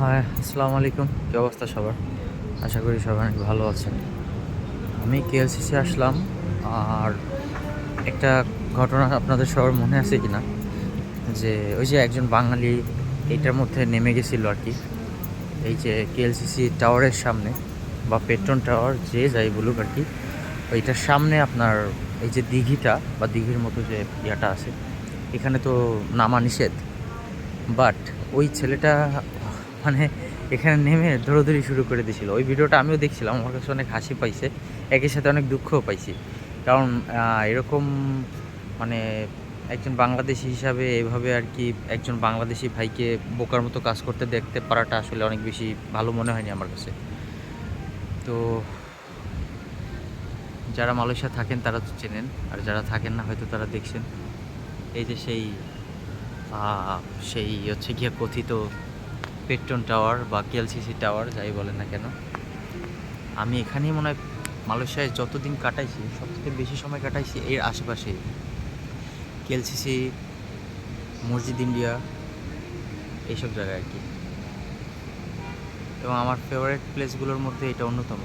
হ্যাঁ আসসালামু আলাইকুম। কী অবস্থা সবার? আশা করি সবাই অনেক ভালো আছেন। আমি কেএলসিসি আসলাম, আর একটা ঘটনা আপনাদের সবার মনে আছে কি না যে ওই যে একজন বাঙালি, এইটার মধ্যে নেমে গেছিল আর কি। এই যে কেএলসিসি টাওয়ারের সামনে, বা পেট্রন টাওয়ার যে যাই বলুক আর কি, ওইটার সামনে আপনার এই যে দিঘিটা, বা দিঘির মতো যে ইয়াটা আছে, এখানে তো নামা নিষেধ। বাট ওই ছেলেটা মানে এখানে নেমে দৌড়াদৌড়ি শুরু করে দিয়েছিল। ওই ভিডিওটা আমিও দেখছিলাম, আমার কাছে অনেক হাসি পাইছে একই সাথে অনেক দুঃখও পাইছি। কারণ এরকম মানে একজন বাংলাদেশি হিসাবে এভাবে আর কি একজন বাংলাদেশি ভাইকে বোকার মতো কাজ করতে দেখতে পারাটা আসলে অনেক বেশি ভালো মনে হয়নি আমার কাছে। তো যারা মালয়েশিয়া থাকেন তারা তো চেনেন, আর যারা থাকেন না হয়তো তারা দেখছেন। এই যে সেই সেই হচ্ছে গিয়ে কথিত পেট্রন টাওয়ার বা কেএলসিসি টাওয়ার যাই বলেন না কেন, আমি এখানেই মনে হয় মালয়েশিয়ায় যতদিন কাটাইছি, সবথেকে বেশি সময় কাটাইছি এর আশেপাশে কেএলসিসি মসজিদ ইন্ডিয়া, এইসব জায়গায় আর কি। এবং আমার ফেভারিট প্লেসগুলোর মধ্যে এটা অন্যতম।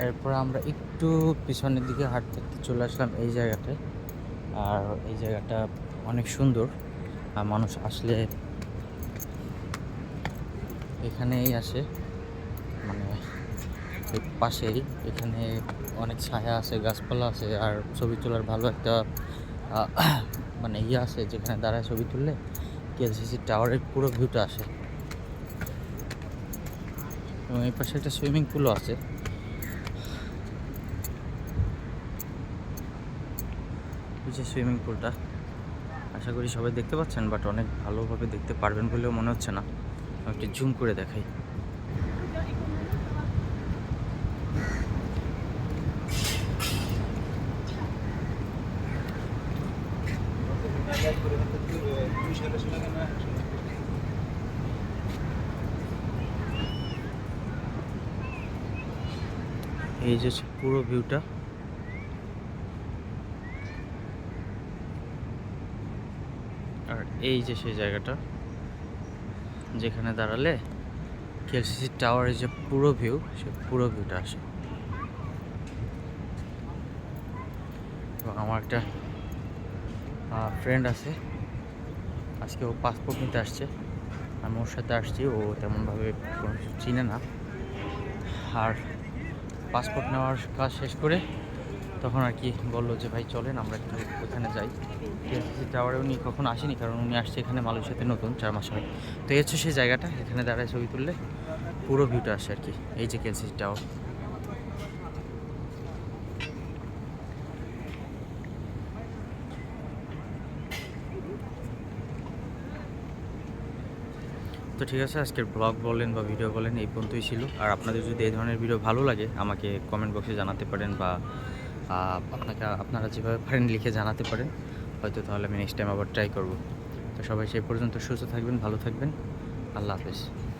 এরপর আমরা একটু পিছনের দিকে হাঁটতে হাঁটতে চলে আসলাম এই জায়গাটায় আর এই জায়গাটা অনেক সুন্দর। আর মানুষ আসলে এখানেই আসে। মানে পাশেই। এখানে অনেক ছায়া আছে, গাছপালা আছে, আর ছবি তোলার ভালো একটা মানে ইয়ে আছে যেখানে দাঁড়ায় ছবি তুললে। কেএলসিসি টাওয়ারের পুরো ভিউটা আসে। এবং এই পাশে একটা সুইমিং পুলও আছে। যে সুইমিং পুলটা। আশা করি সবাই দেখতে পাচ্ছেন বাট অনেক ভালোভাবে দেখতে পারবেন বলেও মনে হচ্ছে না। একটু জুম করে দেখাই। এই যে পুরো ভিউটা আর এই যে সেই জায়গাটা, যেখানে দাঁড়ালে কেএলসিসি টাওয়ারের যে পুরো ভিউ সে পুরো ভিউটা আসে। এবং আমার একটা ফ্রেন্ড আছে, আজকে ও পাসপোর্ট নিতে আসছে। আমি ওর সাথে আসছি, ও তেমনভাবে কোনো কিছু চিনে না। আর পাসপোর্ট নেওয়ার কাজ শেষ করে তখন আর কি বলল যে, ভাই, চলেন, আমরা একটু ওখানে যাই। কেএলসিসি টাওয়ারে উনি কখনো আসেনি, কারণ উনি আসছে এখানে মালয়েশিয়াতে নতুন, চার মাস হয়। তো হচ্ছে সেই জায়গাটা, এখানে দাঁড়ায় ছবি তুললে পুরো ভিউটা আসে আর কি, এই যে কেএলসিসি টাওয়ার তো ঠিক আছে, আজকের ব্লগ বলেন বা ভিডিও বলেন, এই পর্যন্তই ছিল। আর আপনাদের যদি এই ধরনের ভিডিও ভালো লাগে, আমাকে কমেন্ট বক্সে জানাতে পারেন বা আপনাকে আপনারা যেভাবে পারেন লিখে জানাতে পারেন। হয়তো তাহলে আমি নেক্সট টাইম আবার ট্রাই করব। তো সবাই সেই পর্যন্ত সুস্থ থাকবেন, ভালো থাকবেন। আল্লাহ হাফেজ।